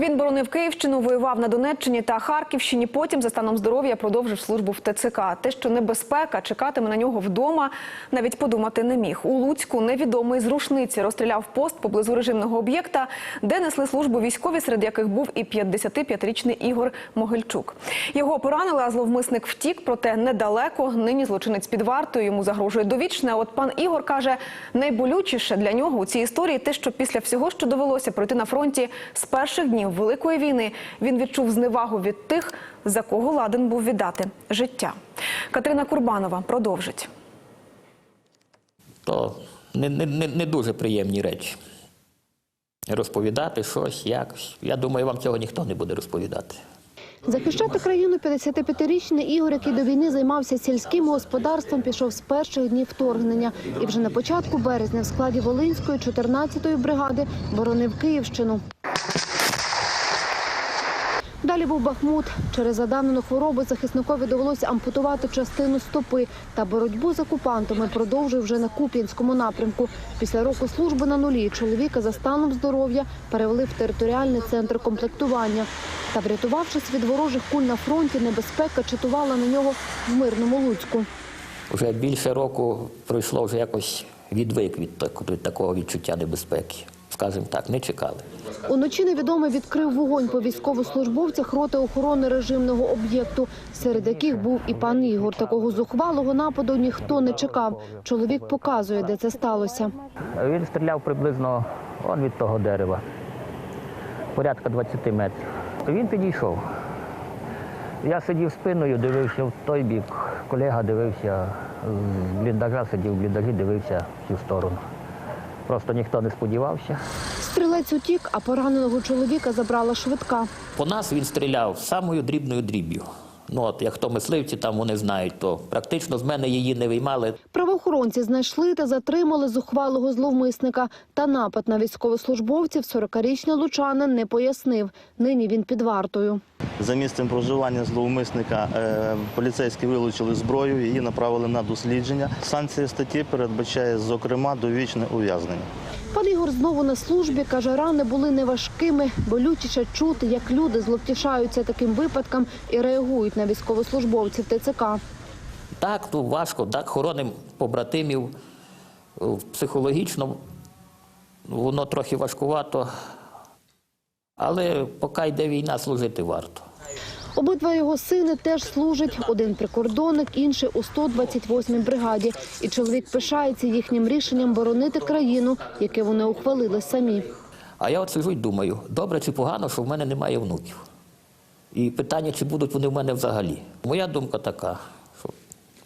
Він боронив Київщину, воював на Донеччині та Харківщині. Потім за станом здоров'я продовжив службу в ТЦК. Те, що небезпека чекатиме на нього вдома, навіть подумати не міг. У Луцьку невідомий з рушниці розстріляв пост поблизу режимного об'єкта, де несли службу військові, серед яких був і 55-річний Ігор Могильчук. Його поранили, а зловмисник втік, проте недалеко. Нині злочинець під вартою. Йому загрожує довічне. От пан Ігор каже, найболючіше для нього у цій історії те, що після всього, що довелося пройти на фронті з перших днів Великої війни, він відчув зневагу від тих, за кого ладен був віддати життя. Катерина Курбанова продовжить. то не, не, не, не дуже приємні речі. Розповідати щось, якось. Я думаю, вам цього ніхто не буде розповідати. Захищати країну 55-річний Ігор, який до війни займався сільським господарством, пішов з перших днів вторгнення. І вже на початку березня в складі Волинської 14-ї бригади боронив Київщину. Далі був Бахмут. Через задавнену хворобу захисникові довелося ампутувати частину стопи. Та боротьбу з окупантами продовжив вже на Куп'янському напрямку. Після року служби на нулі чоловіка за станом здоров'я перевели в територіальний центр комплектування. Та врятувавшись від ворожих куль на фронті, небезпека чатувала на нього в мирному Луцьку. Вже більше року пройшло вже якось відвик від, від такого відчуття небезпеки. Скажімо так, не чекали. Уночі невідомий відкрив вогонь по військовослужбовцях роти охорони режимного об'єкту, серед яких був і пан Ігор. Такого зухвалого нападу ніхто не чекав. Чоловік показує, де це сталося. Він стріляв приблизно он від того дерева, порядка 20 метрів. Він підійшов. Я сидів спиною, дивився в той бік. Колега дивився з бліндажа, сидів в бліндажі, дивився в цю сторону. Просто ніхто не сподівався. Стрілець утік, а пораненого чоловіка забрала швидка. По нас він стріляв самою дрібною дріб'ю. Ну от як то мисливці там вони знають, то практично з мене її не виймали. Правоохоронці знайшли та затримали зухвалого зловмисника. Та напад на військовослужбовців 40-річний лучанин не пояснив. Нині він під вартою. За місцем проживання зловмисника е, поліцейські вилучили зброю, її направили на дослідження. Санкція статті передбачає, зокрема, довічне ув'язнення. Пан Ігор знову на службі. Каже, рани були неважкими. Болючіше чути, як люди зловтішаються таким випадкам і реагують на військовослужбовців ТЦК. Так, то важко, так, хороним побратимів. Е, Психологічно воно трохи важкувато. Але поки йде війна, служити варто. Обидва його сини теж служать. Один прикордонник, інший у 128-й бригаді. І чоловік пишається їхнім рішенням боронити країну, яке вони ухвалили самі. А я от сижу і думаю, добре чи погано, що в мене немає внуків. І питання, чи будуть вони в мене взагалі. Моя думка така, що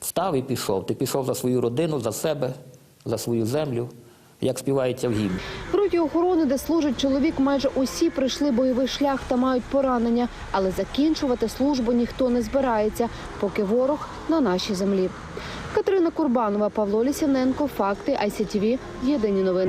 встав і пішов. Ти пішов за свою родину, за себе, за свою землю, як співається в гімні. В охорони, де служить чоловік, майже усі прийшли бойовий шлях та мають поранення. Але закінчувати службу ніхто не збирається, поки ворог на нашій землі. Катерина Курбанова, Павло Лісяненко, Факти, ICTV, Єдині новини.